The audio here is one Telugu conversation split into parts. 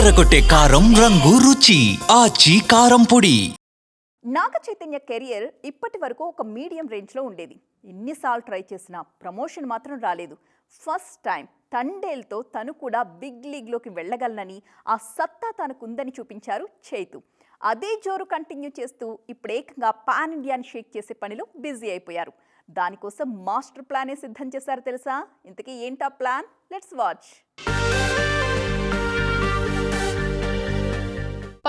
అదరగొట్టే కారం రంగు రుచి. ఆచి కారం పొడి. నాగ చైతన్య కెరియర్ ఇప్పటి వరకు ఒక మీడియం రేంజ్లో ఉండేది. ఎన్నిసార్లు ట్రై చేసినా ప్రమోషన్ మాత్రం రాలేదు. ఫస్ట్ టైం తండేల్తో తను కూడా బిగ్ లీగ్లోకి వెళ్ళగలనని ఆ సత్తా తనకుందని చూపించారు చైతు. అదే జోరు కంటిన్యూ చేస్తూ ఇప్పుడు ఏకంగా పాన్ ఇండియాని షేక్ చేసే పనిలో బిజీ అయిపోయారు. దానికోసం మాస్టర్ ప్లానే సిద్ధం చేశారు తెలుసా? ఇంతకీ ఏంటా ప్లాన్? Let's watch.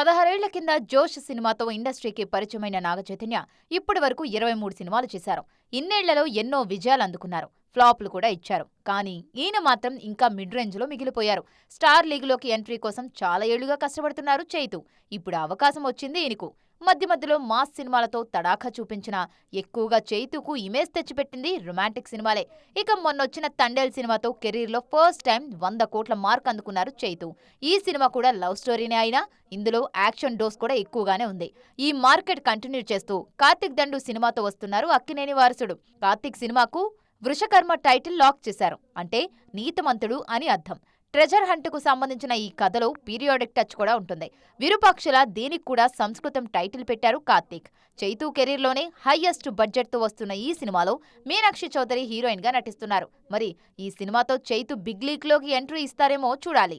పదహారేళ్ళ కింద జోష్ సినిమాతో ఇండస్ట్రీకి పరిచయమైన నాగచైతన్య ఇప్పటి వరకు ఇరవై మూడు సినిమాలు చేశారు. ఇన్నేళ్ళలో ఎన్నో విజయాలు అందుకున్నారు. ఫ్లాప్లు కూడా ఇచ్చారు. కానీ ఈయన మాత్రం ఇంకా మిడ్ రేంజ్లో మిగిలిపోయారు. స్టార్ లీగ్లోకి ఎంట్రీ కోసం చాలా ఏళ్ళుగా కష్టపడుతున్నారు చైతు. ఇప్పుడు అవకాశం వచ్చింది ఈయనకు. మధ్య మధ్యలో మాస్ సినిమాలతో తడాఖా చూపించిన ఎక్కువగా చైతుకు ఇమేజ్ తెచ్చిపెట్టింది రొమాంటిక్ సినిమాలే. ఇక మొన్నొచ్చిన తండేల్ సినిమాతో కెరీర్లో ఫస్ట్ టైం వంద కోట్ల మార్క్ అందుకున్నారు చైతు. ఈ సినిమా కూడా లవ్ స్టోరీనే అయినా ఇందులో యాక్షన్ డోస్ కూడా ఎక్కువగానే ఉంది. ఈ మార్కెట్ కంటిన్యూ చేస్తూ కార్తిక్ దండు సినిమాతో వస్తున్నారు అక్కినేని వారసుడు. కార్తిక్ సినిమాకు వృషకర్మ టైటిల్ లాక్ చేశారు. అంటే నీతమంతుడు అని అర్థం. ట్రెజర్ హంట్కు సంబంధించిన ఈ కథలో పీరియాడిక్ టచ్ కూడా ఉంటుంది. విరూపాక్షల దీనికి కూడా సంస్కృతం టైటిల్ పెట్టారు కార్తీక్. చైతూ కెరీర్లోనే హైయెస్ట్ బడ్జెట్తో వస్తున్న ఈ సినిమాలో మీనాక్షి చౌదరి హీరోయిన్గా నటిస్తున్నారు. మరి ఈ సినిమాతో చైతు బిగ్ లీగ్లోకి ఎంట్రీ ఇస్తారేమో చూడాలి.